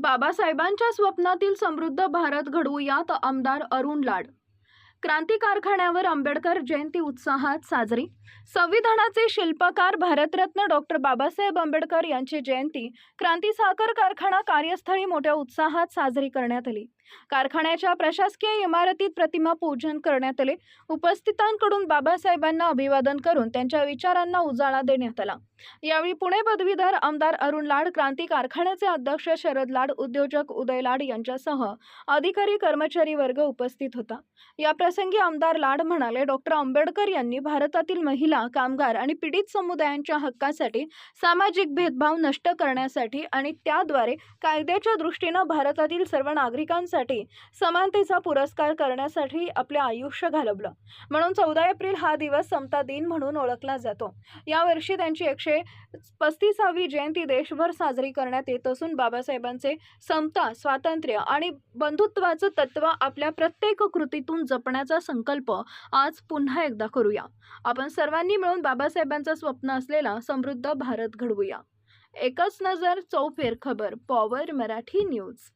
बाबासाहेबांच्या स्वप्नातील समृद्ध भारत घडवूयात आमदार अरुण लाड क्रांती कारखान्यावर आंबेडकर जयंती उत्साहात साजरी. संविधानाचे शिल्पकार भारतरत्न डॉक्टर बाबासाहेब आंबेडकर यांची जयंती क्रांती साखर कारखाना कार्यस्थळी मोठ्या उत्साहात साजरी करण्यात आली. कारखान्याच्या प्रशासकीय इमारतीत प्रतिमा पूजन करण्यात आले. उपस्थितांकडून बाबासाहेबांना अभिवादन करून त्यांच्या विचारांना उजाळा देण्यात आला. यावेळी पुणे पदवीधर आमदार अरुण लाड क्रांती कारखान्याचे अध्यक्ष शरद लाड उद्योजक उदय लाड यांच्यासह अधिकारी कर्मचारी वर्ग उपस्थित होता. या प्रसंगी आमदार लाड म्हणाले डॉक्टर आंबेडकर यांनी भारतातील महिला कामगार आणि पीडित समुदायांच्या हक्कासाठी सामाजिक भेदभाव नष्ट करण्यासाठी आणि त्याद्वारे कायद्याच्या दृष्टीनं भारतातील सर्व नागरिकांसाठी समानतेचा पुरस्कार करण्यासाठी आपले आयुष्य घालवलं. म्हणून चौदा एप्रिल हा दिवस समता दिन म्हणून ओळखला जातो. यावर्षी त्यांची एकशे पस्तीसावी जयंती देशभर साजरी करण्यात येत असून बाबासाहेबांचे समता स्वातंत्र्य आणि बंधुत्वाचं तत्व आपल्या प्रत्येक कृतीतून करण्याचा संकल्प आज पुन्हा एकदा करूया. आपण सर्वांनी मिळून बाबासाहेबांचं स्वप्न असलेला समृद्ध भारत घडवूया. एकच नजर चौफेर खबर पॉवर मराठी न्यूज.